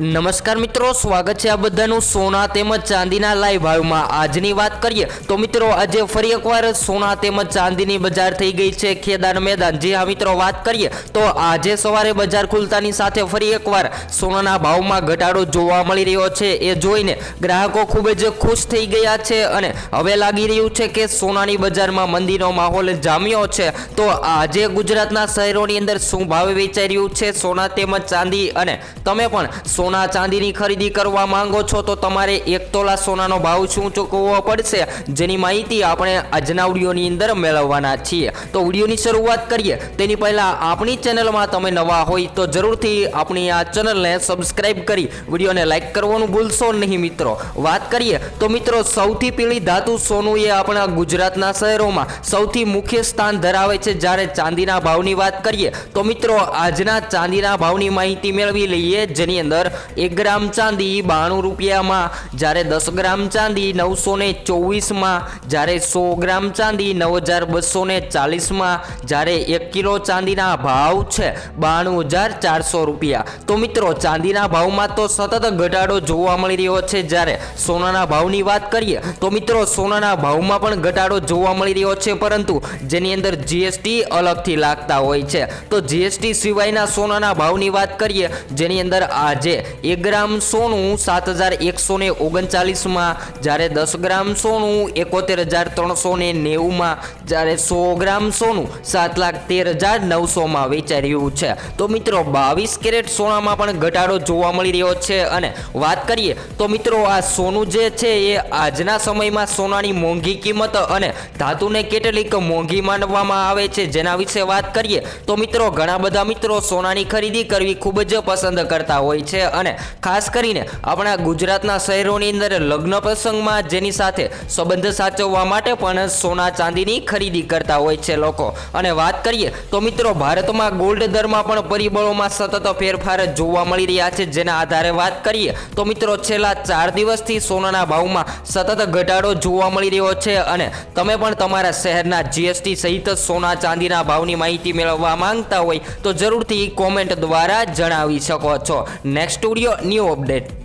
નમસ્કાર મિત્રો, સ્વાગત છે આ બધાનું સોના તેમજ ચાંદીના લાઈવ ભાવમાં આજની વાત કરીએ તો મિત્રો, આજે ફરી એકવાર સોના તેમજ ચાંદીની બજાર થઈ ગઈ છે ખેદાન મેદાન. જી હા મિત્રો, વાત કરીએ તો આજે સવારે બજાર ખુલતાની સાથે ફરી એકવાર સોનાના ભાવમાં ઘટાડો જોવા મળી રહ્યો છે. એ જોઈને ગ્રાહકો ખૂબ જ ખુશ થઈ ગયા છે અને હવે લાગી રહ્યું છે કે સોનાની બજારમાં મંદીનો માહોલ જામ્યો છે. તો આજે ગુજરાતના શહેરોની અંદર શું ભાવે વેચાઈ રહ્યું છે સોના તેમજ ચાંદી અને તમે પણ સોના ચાંદીની ખરીદી કરવા માંગો છો તો તમારે એક તોલા સોનાનો ભાવ શું ચૂકવવો પડશે? જેની માહિતી આપણે આજના વિડીયોની અંદર મેળવવાના છીએ. તો વિડીયોની શરૂઆત કરીએ. તેની પહેલાં આપણી ચેનલમાં તમે નવા હોય તો જરૂરથી આપણી આ ચેનલને સબસ્ક્રાઈબ કરી વિડીયોને લાઈક કરવાનું ભૂલશો નહીં મિત્રો. વાત કરીએ તો મિત્રો સૌથી પીળી ધાતુ સોનું એ આપણા ગુજરાતના શહેરોમાં સૌથી મુખ્ય સ્થાન ધરાવે છે. જ્યારે ચાંદીના ભાવની વાત કરીએ તો મિત્રો આજના ચાંદીના ભાવની માહિતી મેળવી લઈએ જેની અંદર એક ગ્રામ ચાંદી બાણું રૂપિયામાં, જ્યારે દસ ગ્રામ ચાંદી નવસો ને ચોવીસમાં, જ્યારે સો ગ્રામ ચાંદી નવ હજાર બસો ને ચાલીસમાં, જ્યારે એક કિલો ચાંદીના ભાવ છે બાણું હજાર ચારસો રૂપિયા. તો મિત્રો, ચાંદીના ભાવમાં તો સતત ઘટાડો જોવા મળી રહ્યો છે જ્યારે સોનાના ભાવની વાત કરીએ, તો મિત્રો, સોનાના ભાવમાં પણ ઘટાડો જોવા મળી રહ્યો છે, પરંતુ જેની અંદર જીએસટી અલગથી લાગતા હોય છે. તો જીએસટી સિવાયના સોનાના ભાવની વાત કરીએ, જેની અંદર આજે એક ગ્રામ સોનું સાત હજાર એકસો ને ઓગણચાલીસમાં, જ્યારે દસ ગ્રામ સોનું એકોતેર હજાર ત્રણસો ને નેવુંમાં, જ્યારે સો ગ્રામ સોનું સાત લાખ તેર હજાર નવસોમાં વેચાઈ રહ્યું છે. તો મિત્રો, બાવીસ કેરેટ સોનામાં પણ ઘટાડો જોવા મળી રહ્યો છે. અને વાત કરીએ, તો મિત્રો, આ સોનું જે છે એ આજના સમયમાં સોનાની મોંઘી કિંમત અને ધાતુને કેટલીક મોંઘી માનવામાં આવે છે જેના વિશે વાત કરીએ, તો મિત્રો, ઘણા બધા મિત્રો સોનાની ખરીદી કરવી ખૂબ જ પસંદ કરતા હોય છે. અને ખાસ કરીને આપણા ગુજરાતના શહેરોની અંદર લગ્ન પ્રસંગમાં જેની સાથે સંબંધ સાચવવા માટે પણ સોના ચાંદીની ખરીદી કરતા હોય છે લોકો. અને વાત કરીએ તો મિત્રો ભારતમાં ગોલ્ડ દરમાં પણ પરિબળોમાં સતત ફેરફાર જોવા મળી રહ્યા છે. જેના આધારે વાત કરીએ તો મિત્રો છેલ્લા ચાર દિવસથી સોનાના ભાવમાં સતત ઘટાડો જોવા મળી રહ્યો છે અને તમે પણ તમારા શહેરના જીએસટી સહિત સોના ચાંદીના ભાવની માહિતી મેળવવા માંગતા હોય તો જરૂરથી કોમેન્ટ દ્વારા જણાવી શકો છો. Next studio new update.